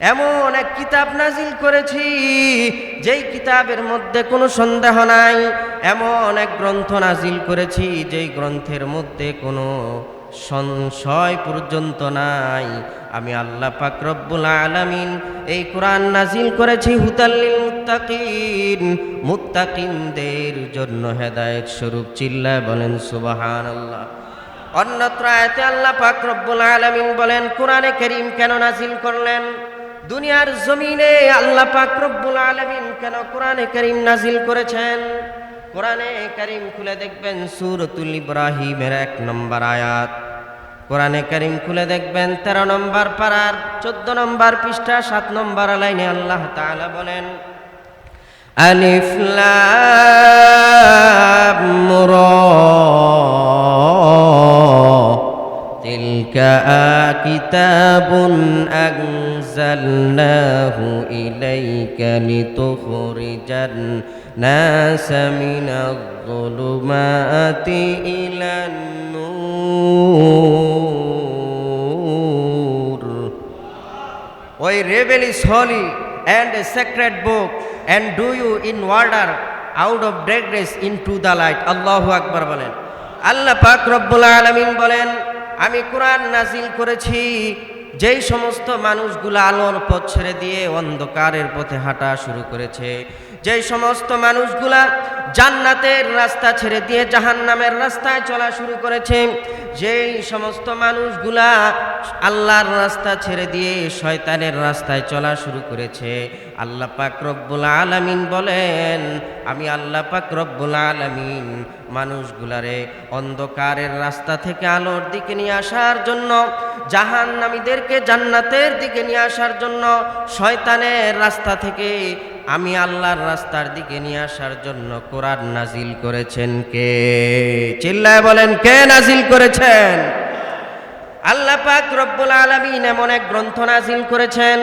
এমন এক কিতাব নাজিল করেছি, যেই কিতাবের মধ্যে কোনো সন্দেহ নাই। এমন এক গ্রন্থ নাজিল করেছি, যেই গ্রন্থের মধ্যে কোনো সংশয় পর্যন্ত নাই। আমি আল্লাহ পাক রব্বুল আলামিন এই কোরআন নাজিল করেছি হুতাল্লিল মুত্তাকিন। মুত্তাকিনদের জন্য হেদায়েত স্বরূপ চিল্লায় বলেন, সুবহানাল্লাহ। অন্যত্র আয়াতে আল্লাহ পাক রব্বুল আলামিন বলেন, কোরআনে করিম কেন নাজিল করলেন? দুনিয়ার জমিনে আল্লাহ পাক রব্বুল আলমিন কেন কোরআনে করিম নাজিল করেছেন? কোরআনে করিম খুলে দেখবেন সুরতুল ইব্রাহিমের এক নম্বর আয়াত। কোরআনে করিম খুলে দেখবেন তেরো নম্বর পাড়ার চোদ্দ নম্বর পৃষ্ঠা, সাত নম্বর লাইনে আল্লাহ তাআলা বলেন, আলিফ তিলকা কিতাবুন أنزلناه إليك لتخرج الناس من الظلمات إلى النور ওই rebel is holy and a secret book and do you in order out of degrees into the light light আল্লাহু আকবার বলেন আল্লাহ পাক রব্বুল আলমিন বলেন আমি কোরআন নাজিল করেছি যেই সমস্ত মানুষগুলো আলোর পথ ছেড়ে দিয়ে অন্ধকারের পথে হাঁটা শুরু করেছে, যেই সমস্ত মানুষগুলা জান্নাতের রাস্তা ছেড়ে দিয়ে জাহান্নামের রাস্তায় চলা শুরু করেছে যেই সমস্ত মানুষগুলা আল্লাহর রাস্তা ছেড়ে দিয়ে শয়তানের রাস্তায় চলা শুরু করেছে, আল্লাহ পাক রব্বুল আলামিন বলেন, আমি আল্লাহ পাক রব্বুল আলামিন মানুষগুলারে অন্ধকারের রাস্তা থেকে আলোর দিকে নিয়ে আসার জন্য, জাহান্নামীদেরকে জান্নাতের দিকে নিয়ে আসার জন্য শয়তানের রাস্তা থেকে আমি আল্লাহর রাস্তার দিকে নিয়ে আসার জন্য কোরআন নাজিল করেছেন কে? চিল্লায় বলেন, কে নাজিল করেছেন? আল্লাহ পাক রব্বুল আলামিন এমন এক গ্রন্থ নাজিল করেছেন,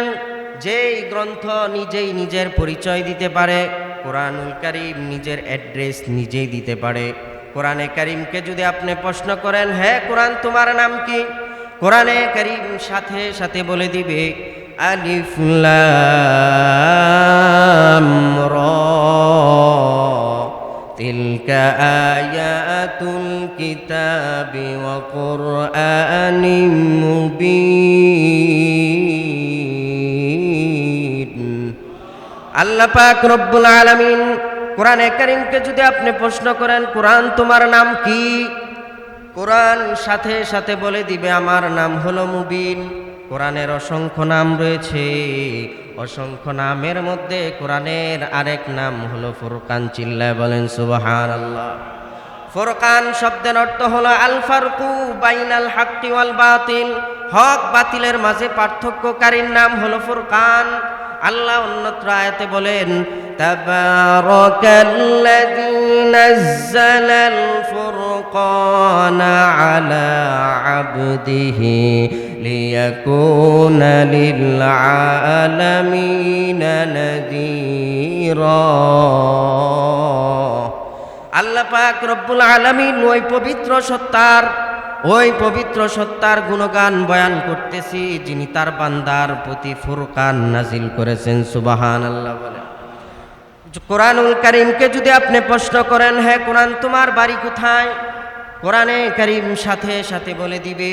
যেই গ্রন্থ নিজেই নিজের পরিচয় দিতে পারে, কোরআনুল করিম নিজের অ্যাড্রেস নিজেই দিতে পারে। কোরআনে করিমকে যদি আপনি প্রশ্ন করেন হ্যাঁ কোরআন, তোমার নাম কি? কোরআনে করিম সাথে সাথে বলে দিবে আলিফ লাম রা تلك آيات الكتاب وقرآن مبين আল্লাহ পাক রব্বুল আলামিন কোরআনে কারিমকে যদি আপনি প্রশ্ন করেন কোরআন তোমার নাম কি কোরআন সাথে সাথে বলে দিবে আমার নাম হলো মুবিন কোরআনের অসংখ্য নাম রয়েছে। অসংখ্য নামের মধ্যে কোরআনের আরেক নাম হলো ফুরকান, চিল্লায় বলেন সুবাহান আল্লাহ ফুরকান শব্দের অর্থ হলো আল ফারকু বাইনাল হাক্কি ওয়াল বাতিল। হক বাতিলের মাঝে পার্থক্যকারীর নাম হলো ফুরকান। আল্লাহ অন্যত্র আয়াতে বলেন, তাবারাকাল্লাযী নাযালাল ফুরকানা আলা আবদিহি লিল আলামিনা নাযীরা আল্লাহ পাক রব্বুল আলামিন ওই পবিত্র সত্তার, ওই পবিত্র সত্তার গুণগান বয়ান করতেছি, যিনি তার বান্দার প্রতি ফুরকান নাজিল করেছেন সুবাহান আল্লাহ বলেন। কোরআনুল করিমকে যদি আপনি প্রশ্ন করেন হ্যাঁ কোরআন, তোমার বাড়ি কোথায়? কোরআনে করিম সাথে সাথে বলে দিবে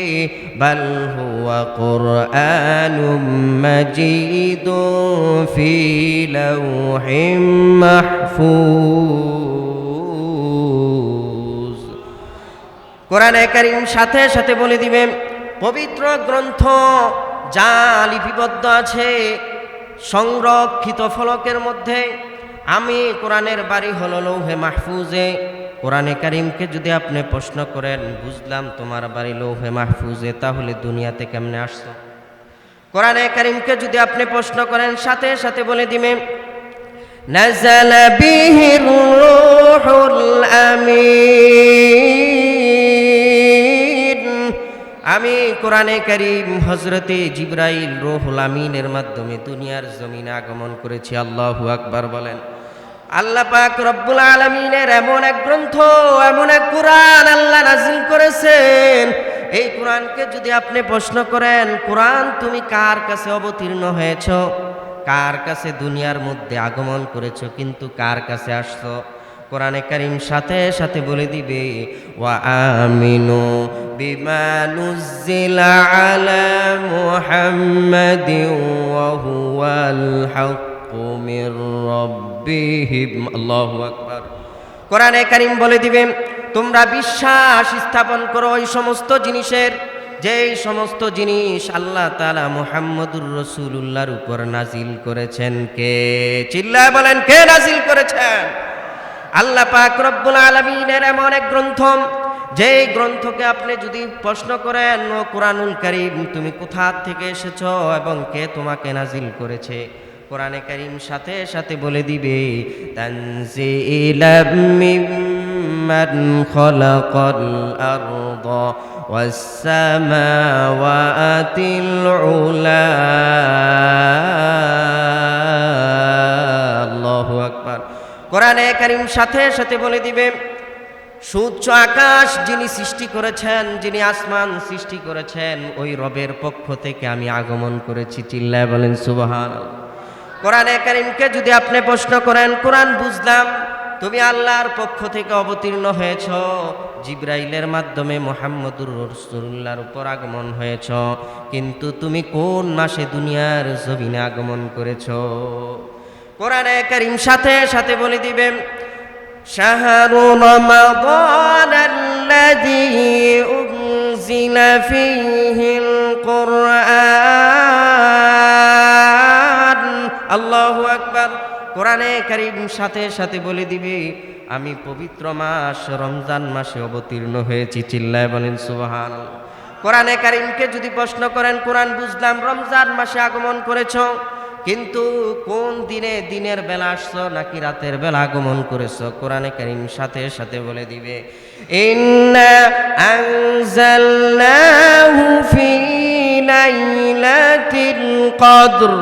কোরআনে করিম সাথে সাথে বলে দিবে, পবিত্র গ্রন্থ যা লিপিবদ্ধ আছে, সংরক্ষিত ফলকের মধ্যে, আমি কোরআনের বাড়ি হলো লৌহে মাহফুজে কোরআনে কারিমকে যদি আপনি প্রশ্ন করেন বুঝলাম তোমার বাড়ি লৌহে মাহফুজে তাহলে দুনিয়াতে কেমনে আসছো কোরআনে কারিমকে যদি আপনি প্রশ্ন করেন সাথে সাথে বলে দিবে نزل به الروح الأمين আমি কোরআনে করিম হজরতে জিব্রাইল রোহুল আমিনের মাধ্যমে দুনিয়ার জমিনে আগমন করেছি আল্লাহু আকবার বলেন আল্লাহ পাক রব্বুল আলমিনের এমন এক গ্রন্থ, এমন এক কোরআন আল্লাহ নাজিল করেছেন। এই কোরআনকে যদি আপনি প্রশ্ন করেন, কোরআন তুমি কার কাছে অবতীর্ণ হয়েছ? কার কাছে দুনিয়ার মধ্যে আগমন করেছ, কিন্তু কার কাছে আসছো? কোরআনে কারিম সাথে সাথে বলে দিবে, ওয়া আমিনু বিমা নুজ্জিলা আলা মুহাম্মাদিন ওয়া হুয়াল হাক্কু মির রাব্বিহিম আল্লাহু কোরআনে কারিম বলে দিবে, তোমরা বিশ্বাস স্থাপন করো ওই সমস্ত জিনিসের, যেই সমস্ত জিনিস আল্লাহ তালা মুহাম্মদুর রসুল্লাহর উপর নাজিল করেছেন। কে চিল্লায় বলেন, কে নাজিল করেছেন? আল্লাহ পাক রব্বুল আলমিনের এমন এক গ্রন্থ, যেই গ্রন্থকে আপনি যদি প্রশ্ন করেন কোরআনুল করিম, তুমি কোথা থেকে এসেছ এবং কে তোমাকে নাজিল করেছে? কোরআনে করিম সাথে সাথে বলে দিবে তানজিলাম মিম্মান খলাকাল আরদ والسماوات العلا আল্লাহু আকবার কোরআনে কারিম সাথে সাথে বলে দিবে সূর্য আকাশ যিনি সৃষ্টি করেছেন যিনি আসমান সৃষ্টি করেছেন ওই রবের পক্ষ থেকে আমি আগমন করেছি চিল্লায় বলেন সুবহান কোরআনে কারিমকে যদি আপনি প্রশ্ন করেন কোরআন বুঝলাম তুমি আল্লাহর পক্ষ থেকে অবতীর্ণ হয়েছ জিব্রাইলের মাধ্যমে মোহাম্মদুর রসুল্লাহর উপর আগমন হয়েছ কিন্তু তুমি কোন মাসে দুনিয়ার জমিনে আগমন করেছ কোরআনে কারিম সাথে সাথে বলে দিবেন شهر رمضان الذي أنزل فيه القرآن আল্লাহ একবার কোরআনে কারিম সাথে সাথে বলে দিবে, আমি পবিত্র মাস রমজান মাসে অবতীর্ণ হয়েছি। চিল্লায় বলেন সুবহান কোরআনে কারিমকে যদি প্রশ্ন করেন, কোরআন বুঝলাম, রমজান মাসে আগমন করেছ, কিন্তু কোন দিনে দিনের বেলা আসছ নাকি রাতের বেলা আগমন করেছ? কোরআনে কারিম সাথে সাথে বলে দিবে, ইন্না কদর।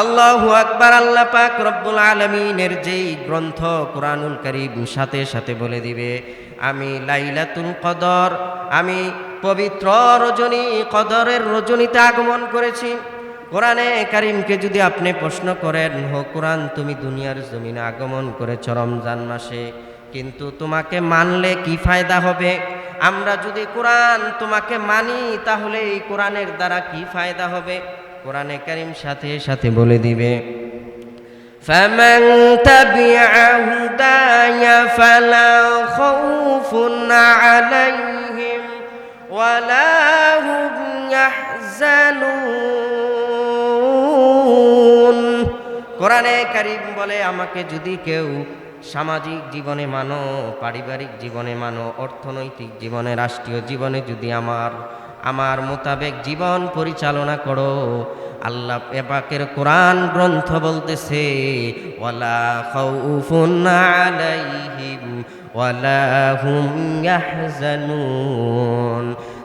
আল্লাহু আকবার, আল্লাহ পাক রব্বুল আলমিনের যেই গ্রন্থ কোরআনুল করিম সাথে সাথে বলে দিবে, আমি লাইলাতুল কদর, আমি পবিত্র রজনী, কদরের রজনীতে আগমন করেছি। কোরআনে কারিমকে যদি আপনি প্রশ্ন করেন, হো কোরআন, তুমি দুনিয়ার জমিনে আগমন করেছ রমজান মাসে, কিন্তু তোমাকে মানলে কি ফায়দা হবে? আমরা যদি কোরআন তোমাকে মানি, তাহলে এই কোরআনের দ্বারা কি ফায়দা হবে? কোরআনে কারিম সাথে সাথে বলে দিবে فمن تبع هداي فلا خوف عليهم ولا هم يحزنون কোরআনে কারিম বলে আমাকে যদি কেউ সামাজিক জীবনে মানো পারিবারিক জীবনে মানো অর্থনৈতিক জীবনে রাষ্ট্রীয় জীবনে যদি আমার আমার মোতাবেক জীবন পরিচালনা করো। আল্লাহ এপাকের কোরআন গ্রন্থ বলতেছে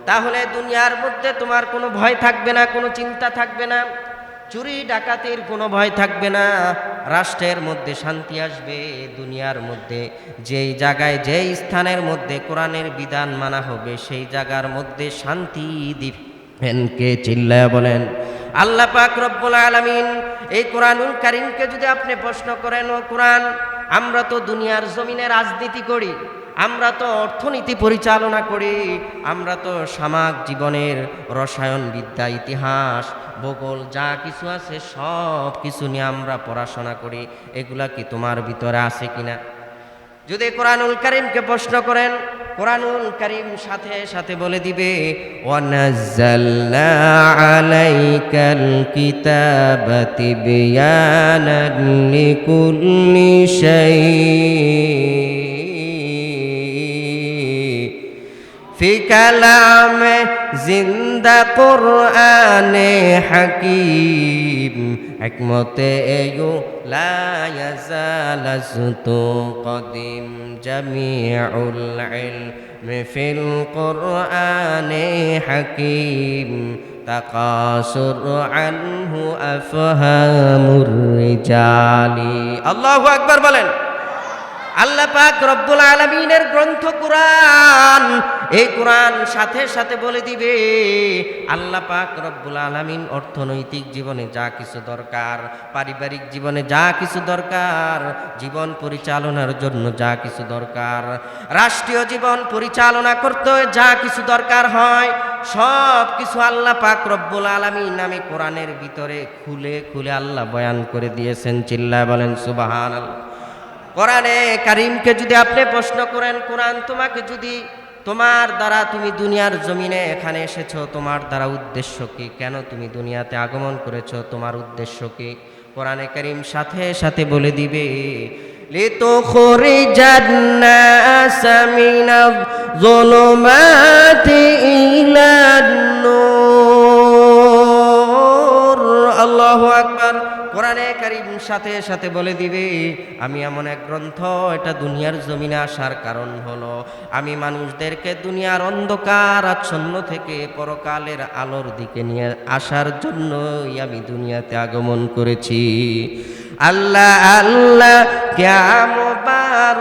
তাহলে দুনিয়ার মধ্যে তোমার কোনো ভয় থাকবে না, কোনো চিন্তা থাকবে না। চুরি ডাকাতির কোনো ভয় থাকবে না। রাষ্ট্রের মধ্যে শান্তি আসবে, দুনিয়ার মধ্যে। যেই জায়গায়, যেই স্থানের মধ্যে কোরআনের বিধান মানা হবে, সেই জায়গার মধ্যে শান্তি দিবেন। কে চিল্লায় বলেন? আল্লাহ পাক রব্বুল আলামিন এই কোরআনুল কারিমকে যদি আপনি প্রশ্ন করেন, ও কোরআন, আমরা তো দুনিয়ার জমিনে রাজনীতি করি। আমরা তো অর্থনীতি পরিচালনা করি, আমরা তো সামাক জীবনের রসায়ন বিদ্যা, ইতিহাস, ভূগোল, যা কিছু আছে সব কিছু নিয়ে আমরা পড়াশোনা করি। এগুলা কি তোমার ভিতরে আছে কিনা? যদি কোরআনুল করিমকে প্রশ্ন করেন, কোরআনুল করিম সাথে সাথে বলে দিবে আলাইকাল কিতাবা তিবয়ানান লিকুল্লি في كلام زندہ قرآن حکیم حکمت ایو لا يزال زتو قدیم جميع العلم في القرآن حكيم تقاصر عنه أفهام الرجال الله أكبر বলেন আল্লাহ পাক রব্বুল আলমিনের গ্রন্থ কোরআন এই কোরআন সাথে সাথে বলে দিবে, আল্লাহ পাক রব্বুল আলামিন অর্থনৈতিক জীবনে যা কিছু দরকার, পারিবারিক জীবনে যা কিছু দরকার, জীবন পরিচালনার জন্য যা কিছু দরকার, রাষ্ট্রীয় জীবন পরিচালনা করতে যা কিছু দরকার হয়, সব কিছু আল্লাহ পাক রব্বুল আলামিন নামে কোরআনের ভিতরে খুলে খুলে আল্লাহ বয়ান করে দিয়েছেন, চিল্লায় বলেন সুবাহান কোরআনে কারিমকে যদি আপনি প্রশ্ন করেন, কোরআন তোমাকে যদি তোমার দ্বারা তুমি দুনিয়ার জমিনে এখানে এসেছো তোমার দ্বারা উদ্দেশ্য কি কেন তুমি দুনিয়াতে আগমন করেছো তোমার উদ্দেশ্য কি কোরআনে কারিম সাথে সাথে বলে দিবে لتخرج الناس من الظلمات إلى النور সাথে সাথে বলে দিবে, আমি এমন এক গ্রন্থ, এটা দুনিয়ার জমিনে আসার কারণ হলো, আমি মানুষদেরকে দুনিয়ার অন্ধকার, আচ্ছন্ন থেকে পরকালের আলোর দিকে নিয়ে আসার জন্যই আমি দুনিয়াতে আগমন করেছি। আল্লাহ আল্লাহ ক্যামবারক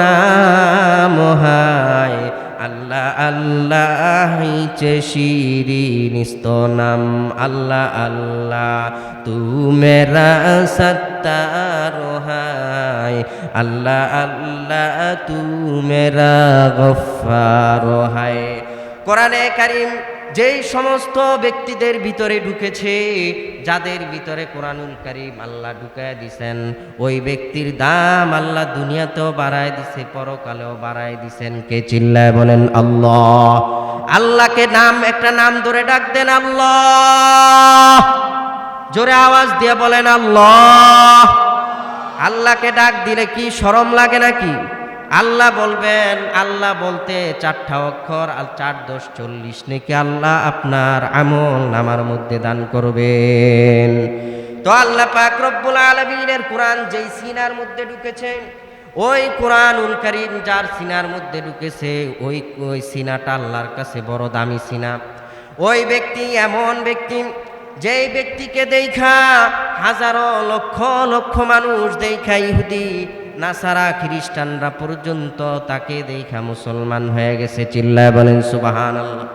নাম হায় আল্লাহ আল্লাহ চে শিরিন নাম। আল্লাহ আল্লাহ তু মেরা সত্তার হায় আল্লাহ আল্লাহ তু মেরা গফার হায় কোরআনে কারিম যেই সমস্ত ব্যক্তিদের ভিতরে ঢুকেছে, যাদের ভিতরে কোরআনুল করিম আল্লাহ ঢুকায় দিছেন, ওই ব্যক্তির দাম আল্লাহ দুনিয়াতেও বাড়ায় দিছে, পরকালেও বাড়ায় দিছেন। কে চিল্লায় বলেন, আল্লাহ। আল্লাহকে নাম, একটা নাম ধরে ডাক দেন, আল্লাহ। জোরে আওয়াজ দিয়ে বলেন, আল্লাহ। আল্লাহকে ডাক দিলে কি শরম লাগে নাকি? আল্লাহ বলবেন, আল্লাহ বলতে চারটা অক্ষর আর চার দশ চল্লিশ নাকি আল্লাহ আপনার আমল নামার মধ্যে দান করবেন। তো আল্লাহ পাক রব্বুল আলমিনের কোরআন যেই সিনার মধ্যে ঢুকেছেন ওই কোরআন উল করিম যার সিনার মধ্যে ঢুকেছে, ওই ওই সিনাটা আল্লাহর কাছে বড় দামি সিনা। ওই ব্যক্তি এমন ব্যক্তি, যেই ব্যক্তিকে দেখা হাজারো লক্ষ লক্ষ মানুষ দেখা ইহুদি নাসারা খ্রিস্টানরা পর্যন্ত তাকে দেখা মুসলমান হয়ে গেছে। চিল্লায় বলেন সুবাহান আল্লাহ